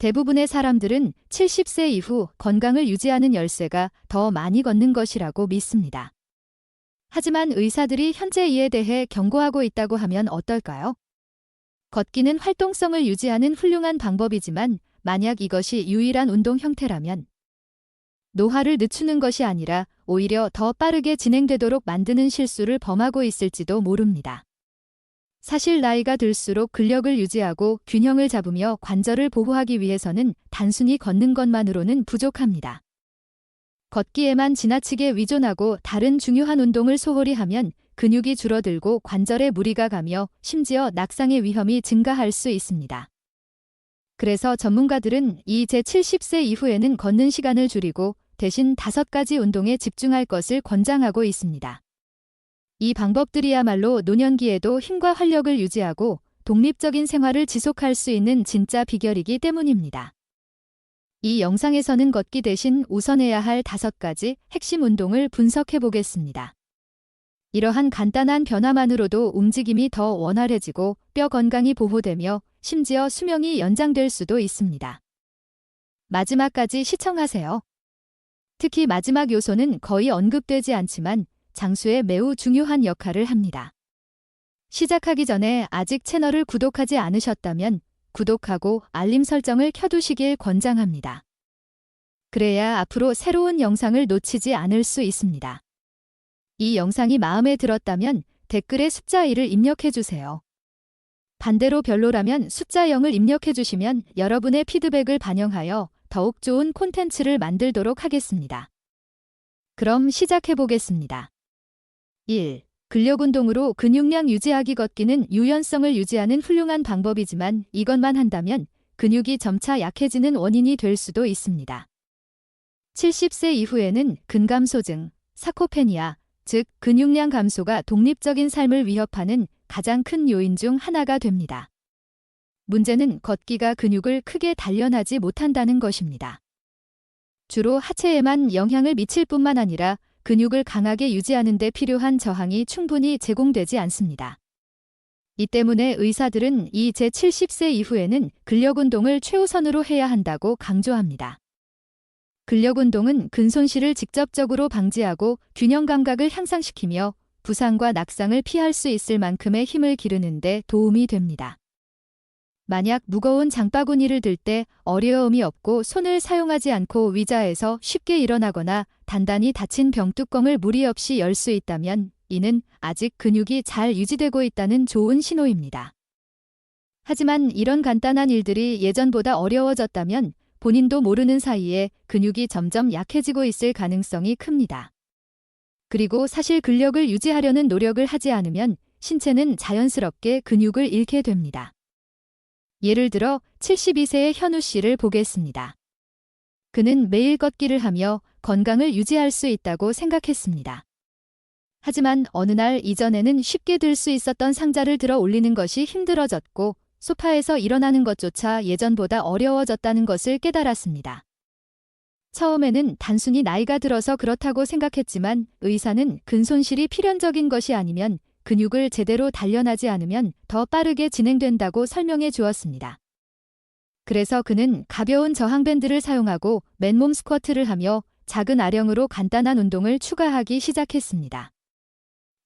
대부분의 사람들은 70세 이후 건강을 유지하는 열쇠가 더 많이 걷는 것이라고 믿습니다. 하지만 의사들이 현재 이에 대해 경고하고 있다고 하면 어떨까요? 걷기는 활동성을 유지하는 훌륭한 방법이지만 만약 이것이 유일한 운동 형태라면 노화를 늦추는 것이 아니라 오히려 더 빠르게 진행되도록 만드는 실수를 범하고 있을지도 모릅니다. 사실 나이가 들수록 근력을 유지하고 균형을 잡으며 관절을 보호하기 위해서는 단순히 걷는 것만으로는 부족합니다. 걷기에만 지나치게 위존하고 다른 중요한 운동을 소홀히 하면 근육이 줄어들고 관절에 무리가 가며 심지어 낙상의 위험이 증가할 수 있습니다. 그래서 전문가들은 이 제70세 이후에는 걷는 시간을 줄이고 대신 다섯 가지 운동에 집중할 것을 권장하고 있습니다. 이 방법들이야말로 노년기에도 힘과 활력을 유지하고 독립적인 생활을 지속할 수 있는 진짜 비결이기 때문입니다. 이 영상에서는 걷기 대신 우선해야 할 다섯 가지 핵심 운동을 분석해 보겠습니다. 이러한 간단한 변화만으로도 움직임이 더 원활해지고 뼈 건강이 보호되며 심지어 수명이 연장될 수도 있습니다. 마지막까지 시청하세요. 특히 마지막 요소는 거의 언급되지 않지만 장수에 매우 중요한 역할을 합니다. 시작하기 전에 아직 채널을 구독하지 않으셨다면 구독하고 알림 설정을 켜두시길 권장합니다. 그래야 앞으로 새로운 영상을 놓치지 않을 수 있습니다. 이 영상이 마음에 들었다면 댓글에 숫자 1을 입력해주세요. 반대로 별로라면 숫자 0을 입력해주시면 여러분의 피드백을 반영하여 더욱 좋은 콘텐츠를 만들도록 하겠습니다. 그럼 시작해보겠습니다. 1. 근력운동으로 근육량 유지하기 걷기는 유연성을 유지하는 훌륭한 방법이지만 이것만 한다면 근육이 점차 약해지는 원인이 될 수도 있습니다. 70세 이후에는 근감소증, 사코페니아, 즉 근육량 감소가 독립적인 삶을 위협하는 가장 큰 요인 중 하나가 됩니다. 문제는 걷기가 근육을 크게 단련하지 못한다는 것입니다. 주로 하체에만 영향을 미칠 뿐만 아니라 근육을 강하게 유지하는 데 필요한 저항이 충분히 제공되지 않습니다. 이 때문에 의사들은 이 제70세 이후에는 근력 운동을 최우선으로 해야 한다고 강조합니다. 근력 운동은 근손실을 직접적으로 방지하고 균형 감각을 향상시키며 부상과 낙상을 피할 수 있을 만큼의 힘을 기르는 데 도움이 됩니다. 만약 무거운 장바구니를 들 때 어려움이 없고 손을 사용하지 않고 위자에서 쉽게 일어나거나 단단히 닫힌 병뚜껑을 무리 없이 열 수 있다면 이는 아직 근육이 잘 유지되고 있다는 좋은 신호입니다. 하지만 이런 간단한 일들이 예전보다 어려워졌다면 본인도 모르는 사이에 근육이 점점 약해지고 있을 가능성이 큽니다. 그리고 사실 근력을 유지하려는 노력을 하지 않으면 신체는 자연스럽게 근육을 잃게 됩니다. 예를 들어 72세의 현우 씨를 보겠습니다. 그는 매일 걷기를 하며 건강을 유지할 수 있다고 생각했습니다. 하지만 어느 날 이전에는 쉽게 들 수 있었던 상자를 들어 올리는 것이 힘들어졌고 소파에서 일어나는 것조차 예전보다 어려워졌다는 것을 깨달았습니다. 처음에는 단순히 나이가 들어서 그렇다고 생각했지만 의사는 근손실이 필연적인 것이 아니면 근육을 제대로 단련하지 않으면 더 빠르게 진행된다고 설명해 주었습니다. 그래서 그는 가벼운 저항밴드를 사용하고 맨몸 스쿼트를 하며 작은 아령으로 간단한 운동을 추가하기 시작했습니다.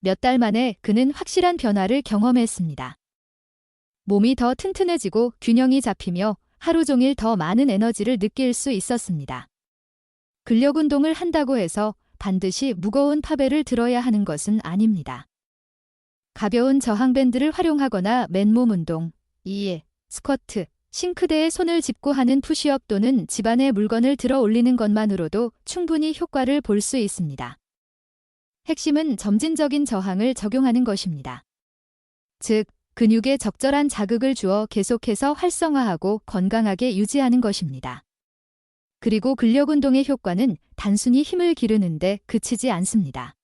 몇 달 만에 그는 확실한 변화를 경험했습니다. 몸이 더 튼튼해지고 균형이 잡히며 하루 종일 더 많은 에너지를 느낄 수 있었습니다. 근력 운동을 한다고 해서 반드시 무거운 파벨을 들어야 하는 것은 아닙니다. 가벼운 저항밴드를 활용하거나 맨몸 운동, 2. 스쿼트, 싱크대에 손을 짚고 하는 푸시업 또는 집안에 물건을 들어 올리는 것만으로도 충분히 효과를 볼 수 있습니다. 핵심은 점진적인 저항을 적용하는 것입니다. 즉, 근육에 적절한 자극을 주어 계속해서 활성화하고 건강하게 유지하는 것입니다. 그리고 근력 운동의 효과는 단순히 힘을 기르는데 그치지 않습니다.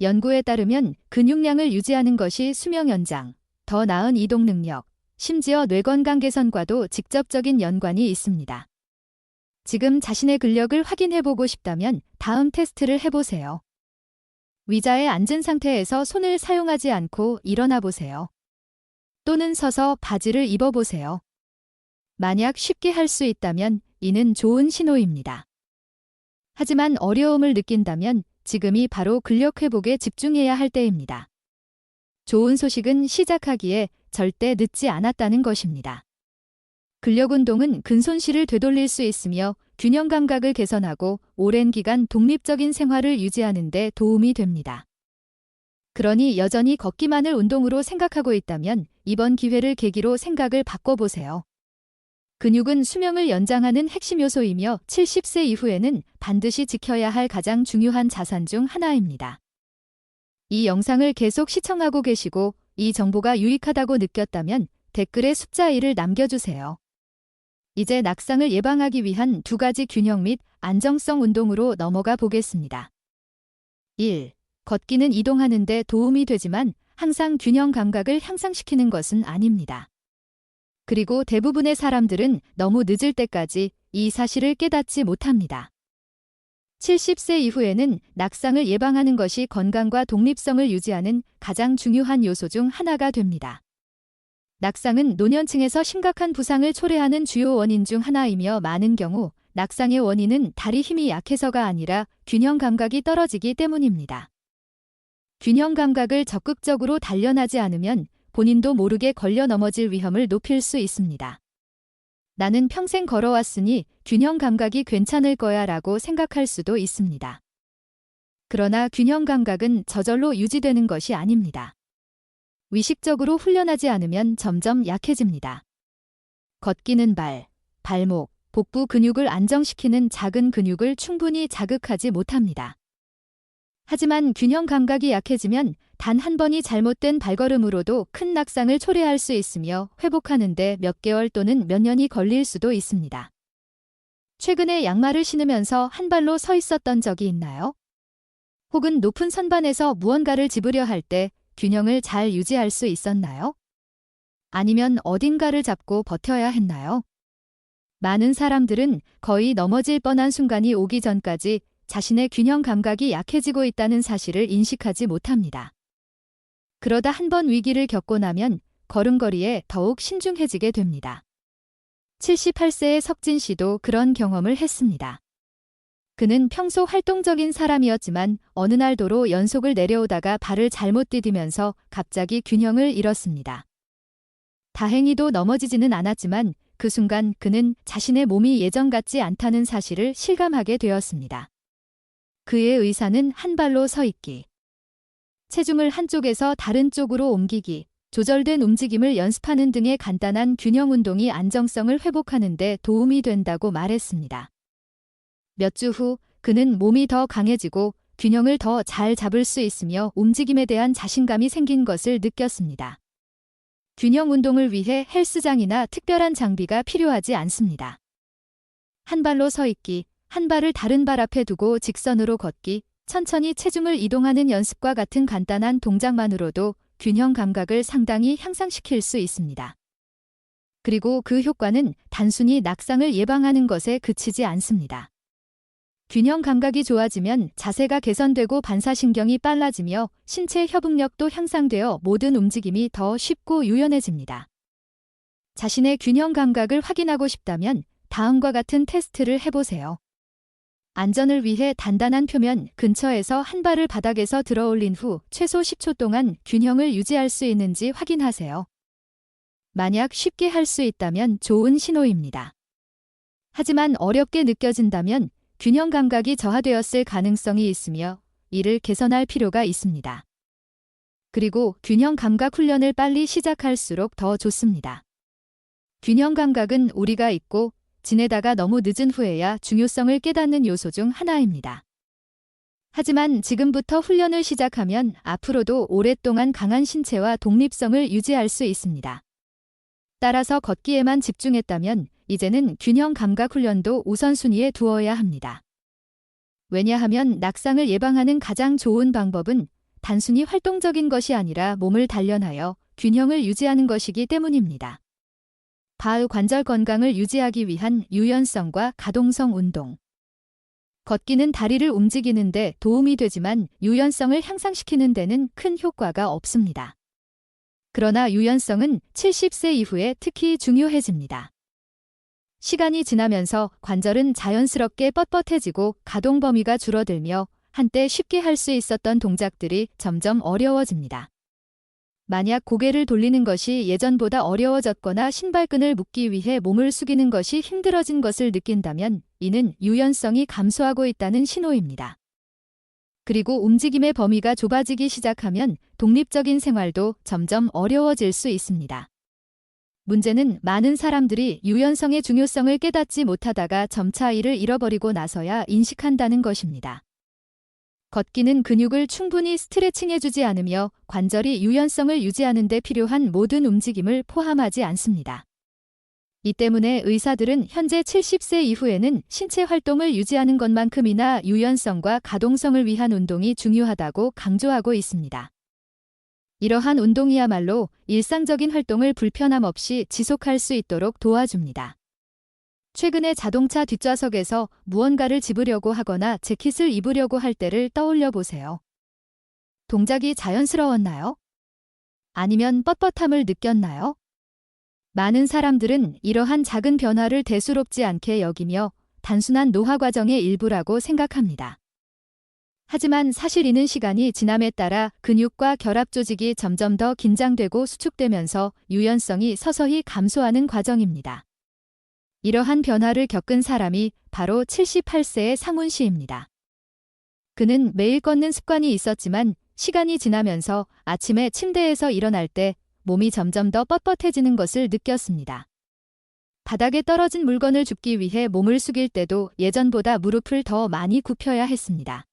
연구에 따르면 근육량을 유지하는 것이 수명 연장, 더 나은 이동 능력, 심지어 뇌 건강 개선과도 직접적인 연관이 있습니다. 지금 자신의 근력을 확인해보고 싶다면 다음 테스트를 해보세요. 위자에 앉은 상태에서 손을 사용하지 않고 일어나 보세요. 또는 서서 바지를 입어보세요. 만약 쉽게 할 수 있다면 이는 좋은 신호입니다. 하지만 어려움을 느낀다면 지금이 바로 근력 회복에 집중해야 할 때입니다. 좋은 소식은 시작하기에 절대 늦지 않았다는 것입니다. 근력 운동은 근손실을 되돌릴 수 있으며 균형 감각을 개선하고 오랜 기간 독립적인 생활을 유지하는 데 도움이 됩니다. 그러니 여전히 걷기만을 운동으로 생각하고 있다면 이번 기회를 계기로 생각을 바꿔보세요. 근육은 수명을 연장하는 핵심 요소이며 70세 이후에는 반드시 지켜야 할 가장 중요한 자산 중 하나입니다. 이 영상을 계속 시청하고 계시고 이 정보가 유익하다고 느꼈다면 댓글에 숫자 1을 남겨주세요. 이제 낙상을 예방하기 위한 두 가지 균형 및 안정성 운동으로 넘어가 보겠습니다. 1. 걷기는 이동하는 데 도움이 되지만 항상 균형 감각을 향상시키는 것은 아닙니다. 그리고 대부분의 사람들은 너무 늦을 때까지 이 사실을 깨닫지 못합니다. 70세 이후에는 낙상을 예방하는 것이 건강과 독립성을 유지하는 가장 중요한 요소 중 하나가 됩니다. 낙상은 노년층에서 심각한 부상을 초래하는 주요 원인 중 하나이며 많은 경우 낙상의 원인은 다리 힘이 약해서가 아니라 균형 감각이 떨어지기 때문입니다. 균형 감각을 적극적으로 단련하지 않으면 본인도 모르게 걸려 넘어질 위험을 높일 수 있습니다. 나는 평생 걸어왔으니 균형 감각이 괜찮을 거야 라고 생각할 수도 있습니다. 그러나 균형 감각은 저절로 유지되는 것이 아닙니다. 위식적으로 훈련하지 않으면 점점 약해집니다. 걷기는 발, 발목, 복부 근육을 안정시키는 작은 근육을 충분히 자극하지 못합니다. 하지만 균형 감각이 약해지면 단 한 번이 잘못된 발걸음으로도 큰 낙상을 초래할 수 있으며 회복하는데 몇 개월 또는 몇 년이 걸릴 수도 있습니다. 최근에 양말을 신으면서 한 발로 서 있었던 적이 있나요? 혹은 높은 선반에서 무언가를 집으려 할 때 균형을 잘 유지할 수 있었나요? 아니면 어딘가를 잡고 버텨야 했나요? 많은 사람들은 거의 넘어질 뻔한 순간이 오기 전까지 자신의 균형 감각이 약해지고 있다는 사실을 인식하지 못합니다. 그러다 한 번 위기를 겪고 나면 걸음걸이에 더욱 신중해지게 됩니다. 78세의 석진 씨도 그런 경험을 했습니다. 그는 평소 활동적인 사람이었지만 어느 날 도로 연속을 내려오다가 발을 잘못 디디면서 갑자기 균형을 잃었습니다. 다행히도 넘어지지는 않았지만 그 순간 그는 자신의 몸이 예전 같지 않다는 사실을 실감하게 되었습니다. 그의 의사는 한 발로 서 있기. 체중을 한쪽에서 다른 쪽으로 옮기기, 조절된 움직임을 연습하는 등의 간단한 균형 운동이 안정성을 회복하는 데 도움이 된다고 말했습니다. 몇 주 후 그는 몸이 더 강해지고 균형을 더 잘 잡을 수 있으며 움직임에 대한 자신감이 생긴 것을 느꼈습니다. 균형 운동을 위해 헬스장이나 특별한 장비가 필요하지 않습니다. 한 발로 서 있기, 한 발을 다른 발 앞에 두고 직선으로 걷기, 천천히 체중을 이동하는 연습과 같은 간단한 동작만으로도 균형 감각을 상당히 향상시킬 수 있습니다. 그리고 그 효과는 단순히 낙상을 예방하는 것에 그치지 않습니다. 균형 감각이 좋아지면 자세가 개선되고 반사신경이 빨라지며 신체 협응력도 향상되어 모든 움직임이 더 쉽고 유연해집니다. 자신의 균형 감각을 확인하고 싶다면 다음과 같은 테스트를 해보세요. 안전을 위해 단단한 표면 근처에서 한 발을 바닥에서 들어 올린 후 최소 10초 동안 균형을 유지할 수 있는지 확인하세요. 만약 쉽게 할 수 있다면 좋은 신호입니다. 하지만 어렵게 느껴진다면 균형 감각이 저하되었을 가능성이 있으며 이를 개선할 필요가 있습니다. 그리고 균형 감각 훈련을 빨리 시작할수록 더 좋습니다. 균형 감각은 우리가 있고 지내다가 너무 늦은 후에야 중요성을 깨닫는 요소 중 하나입니다. 하지만 지금부터 훈련을 시작하면 앞으로도 오랫동안 강한 신체와 독립성을 유지할 수 있습니다. 따라서 걷기에만 집중했다면 이제는 균형 감각 훈련도 우선순위에 두어야 합니다. 왜냐하면 낙상을 예방하는 가장 좋은 방법은 단순히 활동적인 것이 아니라 몸을 단련하여 균형을 유지하는 것이기 때문입니다. 바흐 관절 건강을 유지하기 위한 유연성과 가동성 운동. 걷기는 다리를 움직이는데 도움이 되지만 유연성을 향상시키는 데는 큰 효과가 없습니다. 그러나 유연성은 70세 이후에 특히 중요해집니다. 시간이 지나면서 관절은 자연스럽게 뻣뻣해지고 가동 범위가 줄어들며 한때 쉽게 할 수 있었던 동작들이 점점 어려워집니다. 만약 고개를 돌리는 것이 예전보다 어려워졌거나 신발끈을 묶기 위해 몸을 숙이는 것이 힘들어진 것을 느낀다면 이는 유연성이 감소하고 있다는 신호입니다. 그리고 움직임의 범위가 좁아지기 시작하면 독립적인 생활도 점점 어려워질 수 있습니다. 문제는 많은 사람들이 유연성의 중요성을 깨닫지 못하다가 점차 이를 잃어버리고 나서야 인식한다는 것입니다. 걷기는 근육을 충분히 스트레칭해주지 않으며 관절이 유연성을 유지하는 데 필요한 모든 움직임을 포함하지 않습니다. 이 때문에 의사들은 현재 70세 이후에는 신체 활동을 유지하는 것만큼이나 유연성과 가동성을 위한 운동이 중요하다고 강조하고 있습니다. 이러한 운동이야말로 일상적인 활동을 불편함 없이 지속할 수 있도록 도와줍니다. 최근에 자동차 뒷좌석에서 무언가를 집으려고 하거나 재킷을 입으려고 할 때를 떠올려 보세요. 동작이 자연스러웠나요? 아니면 뻣뻣함을 느꼈나요? 많은 사람들은 이러한 작은 변화를 대수롭지 않게 여기며 단순한 노화 과정의 일부라고 생각합니다. 하지만 사실 이는 시간이 지남에 따라 근육과 결합 조직이 점점 더 긴장되고 수축되면서 유연성이 서서히 감소하는 과정입니다. 이러한 변화를 겪은 사람이 바로 78세의 상훈 씨입니다. 그는 매일 걷는 습관이 있었지만 시간이 지나면서 아침에 침대에서 일어날 때 몸이 점점 더 뻣뻣해지는 것을 느꼈습니다. 바닥에 떨어진 물건을 줍기 위해 몸을 숙일 때도 예전보다 무릎을 더 많이 굽혀야 했습니다.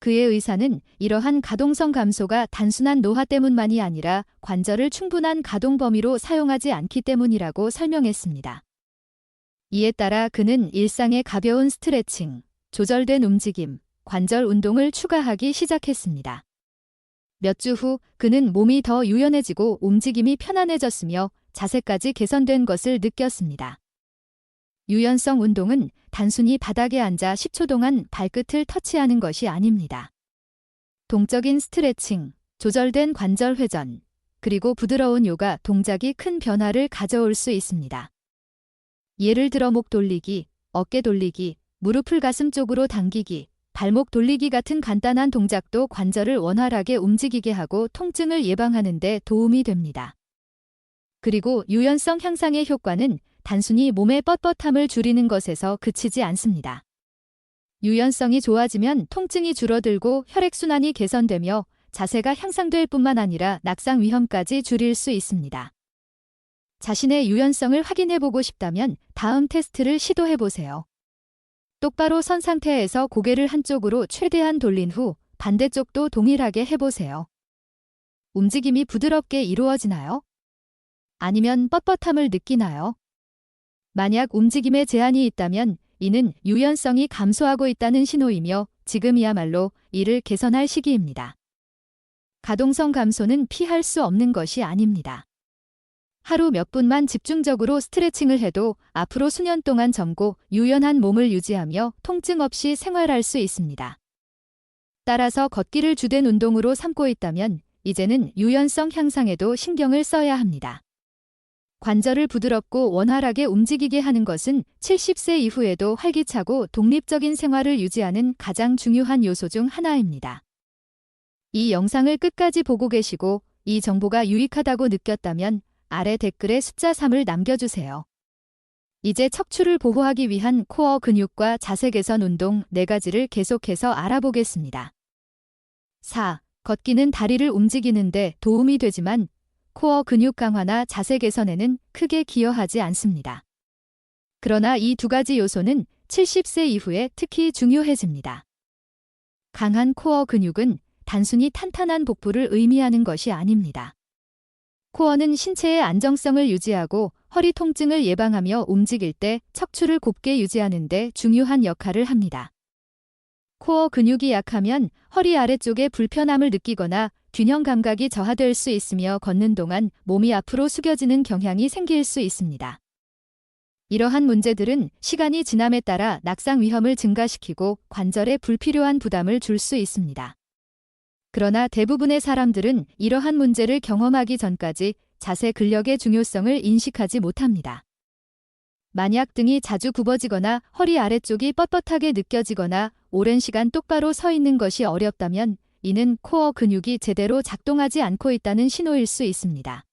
그의 의사는 이러한 가동성 감소가 단순한 노화 때문만이 아니라 관절을 충분한 가동 범위로 사용하지 않기 때문이라고 설명했습니다. 이에 따라 그는 일상의 가벼운 스트레칭, 조절된 움직임, 관절 운동을 추가하기 시작했습니다. 몇 주 후 그는 몸이 더 유연해지고 움직임이 편안해졌으며 자세까지 개선된 것을 느꼈습니다. 유연성 운동은 단순히 바닥에 앉아 10초 동안 발끝을 터치하는 것이 아닙니다. 동적인 스트레칭, 조절된 관절 회전, 그리고 부드러운 요가 동작이 큰 변화를 가져올 수 있습니다. 예를 들어 목 돌리기, 어깨 돌리기, 무릎을 가슴 쪽으로 당기기, 발목 돌리기 같은 간단한 동작도 관절을 원활하게 움직이게 하고 통증을 예방하는 데 도움이 됩니다. 그리고 유연성 향상의 효과는 단순히 몸의 뻣뻣함을 줄이는 것에서 그치지 않습니다. 유연성이 좋아지면 통증이 줄어들고 혈액순환이 개선되며 자세가 향상될 뿐만 아니라 낙상 위험까지 줄일 수 있습니다. 자신의 유연성을 확인해보고 싶다면 다음 테스트를 시도해보세요. 똑바로 선 상태에서 고개를 한쪽으로 최대한 돌린 후 반대쪽도 동일하게 해보세요. 움직임이 부드럽게 이루어지나요? 아니면 뻣뻣함을 느끼나요? 만약 움직임에 제한이 있다면 이는 유연성이 감소하고 있다는 신호이며 지금이야말로 이를 개선할 시기입니다. 가동성 감소는 피할 수 없는 것이 아닙니다. 하루 몇 분만 집중적으로 스트레칭을 해도 앞으로 수년 동안 젊고 유연한 몸을 유지하며 통증 없이 생활할 수 있습니다. 따라서 걷기를 주된 운동으로 삼고 있다면 이제는 유연성 향상에도 신경을 써야 합니다. 관절을 부드럽고 원활하게 움직이게 하는 것은 70세 이후에도 활기차고 독립적인 생활을 유지하는 가장 중요한 요소 중 하나입니다. 이 영상을 끝까지 보고 계시고 이 정보가 유익하다고 느꼈다면 아래 댓글에 숫자 3을 남겨주세요. 이제 척추를 보호하기 위한 코어 근육과 자세 개선 운동 4가지를 계속해서 알아보겠습니다. 4. 걷기는 다리를 움직이는데 도움이 되지만 코어 근육 강화나 자세 개선에는 크게 기여하지 않습니다. 그러나 이 두 가지 요소는 70세 이후에 특히 중요해집니다. 강한 코어 근육은 단순히 탄탄한 복부를 의미하는 것이 아닙니다. 코어는 신체의 안정성을 유지하고 허리 통증을 예방하며 움직일 때 척추를 곱게 유지하는 데 중요한 역할을 합니다. 코어 근육이 약하면 허리 아래쪽에 불편함을 느끼거나 균형 감각이 저하될 수 있으며 걷는 동안 몸이 앞으로 숙여지는 경향이 생길 수 있습니다. 이러한 문제들은 시간이 지남에 따라 낙상 위험을 증가시키고 관절에 불필요한 부담을 줄 수 있습니다. 그러나 대부분의 사람들은 이러한 문제를 경험하기 전까지 자세 근력의 중요성을 인식하지 못합니다. 만약 등이 자주 굽어지거나 허리 아래쪽이 뻣뻣하게 느껴지거나 오랜 시간 똑바로 서 있는 것이 어렵다면 이는 코어 근육이 제대로 작동하지 않고 있다는 신호일 수 있습니다.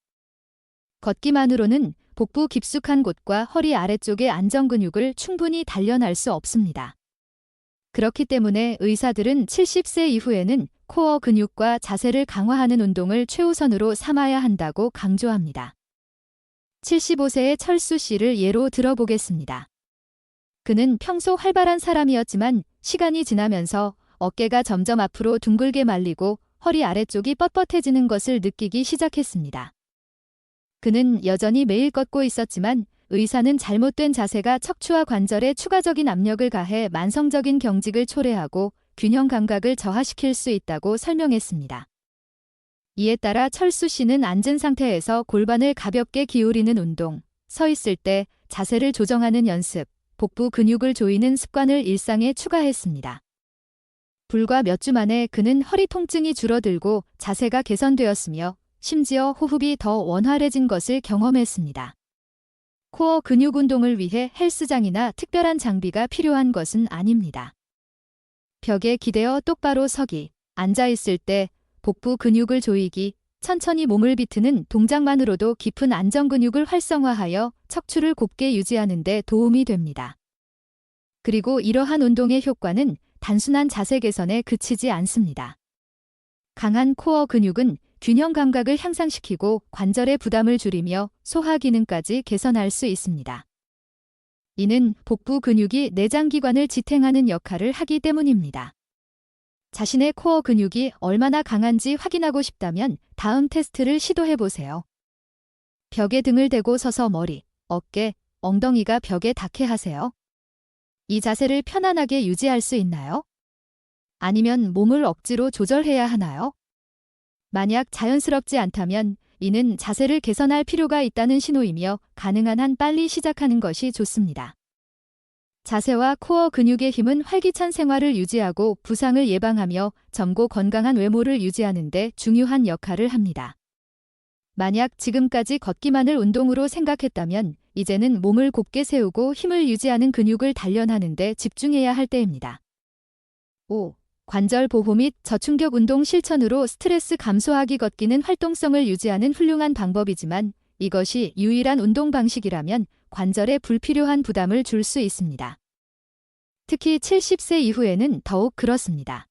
걷기만으로는 복부 깊숙한 곳과 허리 아래쪽의 안정 근육을 충분히 단련할 수 없습니다. 그렇기 때문에 의사들은 70세 이후에는 코어 근육과 자세를 강화하는 운동을 최우선으로 삼아야 한다고 강조합니다. 75세의 철수 씨를 예로 들어보겠습니다. 그는 평소 활발한 사람이었지만 시간이 지나면서 어깨가 점점 앞으로 둥글게 말리고 허리 아래쪽이 뻣뻣해지는 것을 느끼기 시작했습니다. 그는 여전히 매일 걷고 있었지만 의사는 잘못된 자세가 척추와 관절에 추가적인 압력을 가해 만성적인 경직을 초래하고 균형 감각을 저하시킬 수 있다고 설명했습니다. 이에 따라 철수 씨는 앉은 상태에서 골반을 가볍게 기울이는 운동, 서 있을 때 자세를 조정하는 연습, 복부 근육을 조이는 습관을 일상에 추가했습니다. 불과 몇 주 만에 그는 허리 통증이 줄어들고 자세가 개선되었으며 심지어 호흡이 더 원활해진 것을 경험했습니다. 코어 근육 운동을 위해 헬스장이나 특별한 장비가 필요한 것은 아닙니다. 벽에 기대어 똑바로 서기, 앉아 있을 때 복부 근육을 조이기, 천천히 몸을 비트는 동작만으로도 깊은 안정 근육을 활성화하여 척추를 곱게 유지하는 데 도움이 됩니다. 그리고 이러한 운동의 효과는 단순한 자세 개선에 그치지 않습니다. 강한 코어 근육은 균형 감각을 향상시키고 관절의 부담을 줄이며 소화 기능까지 개선할 수 있습니다. 이는 복부 근육이 내장기관을 지탱하는 역할을 하기 때문입니다. 자신의 코어 근육이 얼마나 강한지 확인하고 싶다면 다음 테스트를 시도해 보세요. 벽에 등을 대고 서서 머리, 어깨, 엉덩이가 벽에 닿게 하세요. 이 자세를 편안하게 유지할 수 있나요? 아니면 몸을 억지로 조절해야 하나요? 만약 자연스럽지 않다면 이는 자세를 개선할 필요가 있다는 신호이며 가능한 한 빨리 시작하는 것이 좋습니다. 자세와 코어 근육의 힘은 활기찬 생활을 유지하고 부상을 예방하며 젊고 건강한 외모를 유지하는 데 중요한 역할을 합니다. 만약 지금까지 걷기만을 운동으로 생각했다면 이제는 몸을 곧게 세우고 힘을 유지하는 근육을 단련하는 데 집중해야 할 때입니다. 5. 관절 보호 및 저충격 운동 실천으로 스트레스 감소하기 걷기는 활동성을 유지하는 훌륭한 방법이지만 이것이 유일한 운동 방식이라면 관절에 불필요한 부담을 줄 수 있습니다. 특히 70세 이후에는 더욱 그렇습니다.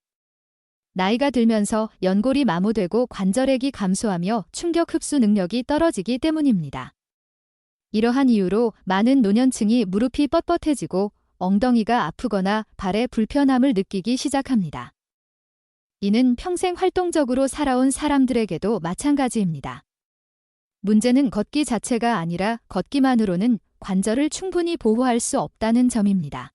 나이가 들면서 연골이 마모되고 관절액이 감소하며 충격 흡수 능력이 떨어지기 때문입니다. 이러한 이유로 많은 노년층이 무릎이 뻣뻣해지고 엉덩이가 아프거나 발에 불편함을 느끼기 시작합니다. 이는 평생 활동적으로 살아온 사람들에게도 마찬가지입니다. 문제는 걷기 자체가 아니라 걷기만으로는 관절을 충분히 보호할 수 없다는 점입니다.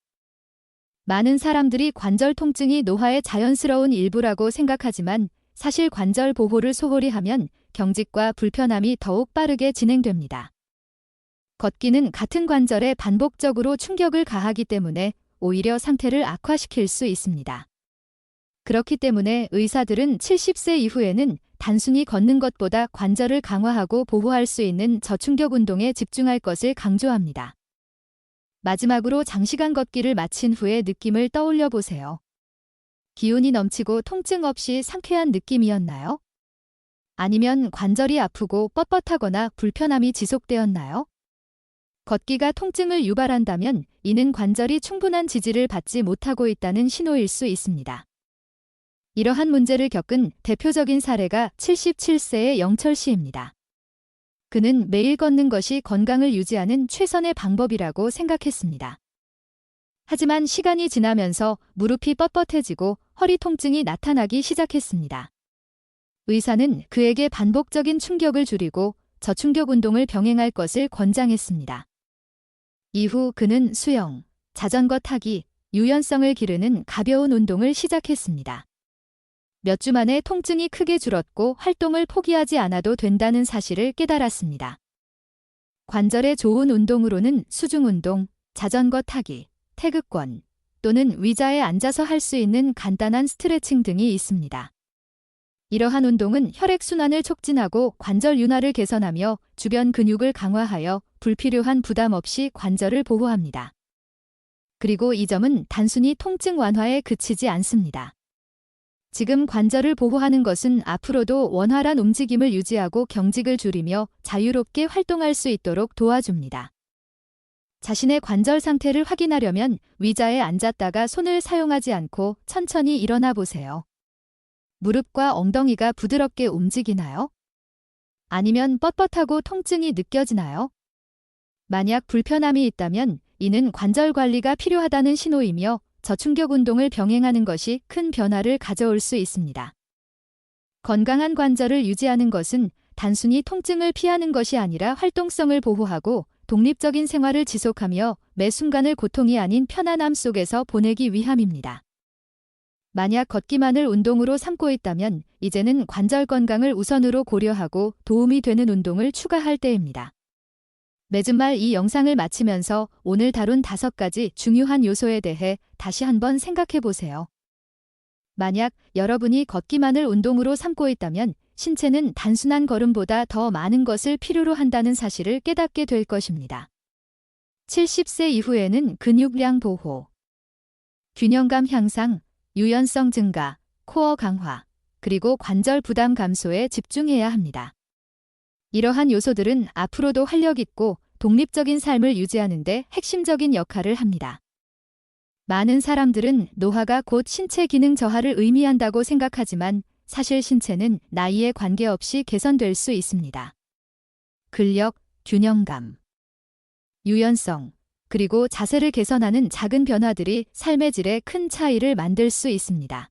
많은 사람들이 관절 통증이 노화의 자연스러운 일부라고 생각하지만 사실 관절 보호를 소홀히 하면 경직과 불편함이 더욱 빠르게 진행됩니다. 걷기는 같은 관절에 반복적으로 충격을 가하기 때문에 오히려 상태를 악화시킬 수 있습니다. 그렇기 때문에 의사들은 70세 이후에는 단순히 걷는 것보다 관절을 강화하고 보호할 수 있는 저충격 운동에 집중할 것을 강조합니다. 마지막으로 장시간 걷기를 마친 후의 느낌을 떠올려 보세요. 기운이 넘치고 통증 없이 상쾌한 느낌이었나요? 아니면 관절이 아프고 뻣뻣하거나 불편함이 지속되었나요? 걷기가 통증을 유발한다면 이는 관절이 충분한 지지를 받지 못하고 있다는 신호일 수 있습니다. 이러한 문제를 겪은 대표적인 사례가 77세의 영철 씨입니다. 그는 매일 걷는 것이 건강을 유지하는 최선의 방법이라고 생각했습니다. 하지만 시간이 지나면서 무릎이 뻣뻣해지고 허리 통증이 나타나기 시작했습니다. 의사는 그에게 반복적인 충격을 줄이고 저충격 운동을 병행할 것을 권장했습니다. 이후 그는 수영, 자전거 타기, 유연성을 기르는 가벼운 운동을 시작했습니다. 몇 주 만에 통증이 크게 줄었고 활동을 포기하지 않아도 된다는 사실을 깨달았습니다. 관절에 좋은 운동으로는 수중운동, 자전거 타기, 태극권 또는 의자에 앉아서 할 수 있는 간단한 스트레칭 등이 있습니다. 이러한 운동은 혈액순환을 촉진하고 관절 윤활을 개선하며 주변 근육을 강화하여 불필요한 부담 없이 관절을 보호합니다. 그리고 이 점은 단순히 통증 완화에 그치지 않습니다. 지금 관절을 보호하는 것은 앞으로도 원활한 움직임을 유지하고 경직을 줄이며 자유롭게 활동할 수 있도록 도와줍니다. 자신의 관절 상태를 확인하려면 위자에 앉았다가 손을 사용하지 않고 천천히 일어나 보세요. 무릎과 엉덩이가 부드럽게 움직이나요? 아니면 뻣뻣하고 통증이 느껴지나요? 만약 불편함이 있다면 이는 관절 관리가 필요하다는 신호이며 저충격 운동을 병행하는 것이 큰 변화를 가져올 수 있습니다. 건강한 관절을 유지하는 것은 단순히 통증을 피하는 것이 아니라 활동성을 보호하고 독립적인 생활을 지속하며 매 순간을 고통이 아닌 편안함 속에서 보내기 위함입니다. 만약 걷기만을 운동으로 삼고 있다면 이제는 관절 건강을 우선으로 고려하고 도움이 되는 운동을 추가할 때입니다. 매주 말이 영상을 마치면서 오늘 다룬 다섯 가지 중요한 요소에 대해 다시 한번 생각해 보세요. 만약 여러분이 걷기만을 운동으로 삼고 있다면 신체는 단순한 걸음보다 더 많은 것을 필요로 한다는 사실을 깨닫게 될 것입니다. 70세 이후에는 근육량 보호, 균형감 향상, 유연성 증가, 코어 강화, 그리고 관절 부담 감소에 집중해야 합니다. 이러한 요소들은 앞으로도 활력 있고 독립적인 삶을 유지하는 데 핵심적인 역할을 합니다. 많은 사람들은 노화가 곧 신체 기능 저하를 의미한다고 생각하지만 사실 신체는 나이에 관계없이 개선될 수 있습니다. 근력, 균형감, 유연성, 그리고 자세를 개선하는 작은 변화들이 삶의 질에 큰 차이를 만들 수 있습니다.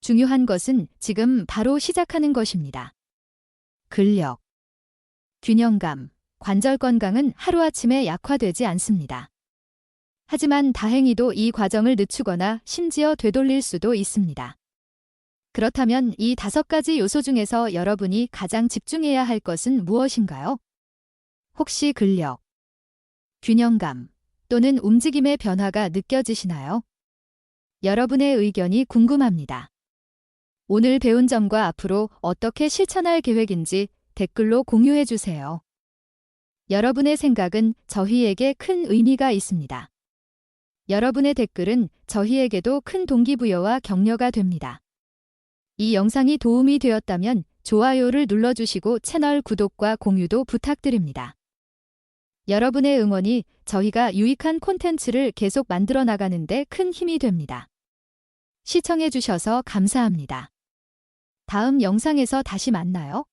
중요한 것은 지금 바로 시작하는 것입니다. 근력, 균형감, 관절 건강은 하루아침에 약화되지 않습니다. 하지만 다행히도 이 과정을 늦추거나 심지어 되돌릴 수도 있습니다. 그렇다면 이 다섯 가지 요소 중에서 여러분이 가장 집중해야 할 것은 무엇인가요? 혹시 근력, 균형감 또는 움직임의 변화가 느껴지시나요? 여러분의 의견이 궁금합니다. 오늘 배운 점과 앞으로 어떻게 실천할 계획인지 댓글로 공유해 주세요. 여러분의 생각은 저희에게 큰 의미가 있습니다. 여러분의 댓글은 저희에게도 큰 동기부여와 격려가 됩니다. 이 영상이 도움이 되었다면 좋아요를 눌러주시고 채널 구독과 공유도 부탁드립니다. 여러분의 응원이 저희가 유익한 콘텐츠를 계속 만들어 나가는데 큰 힘이 됩니다. 시청해주셔서 감사합니다. 다음 영상에서 다시 만나요.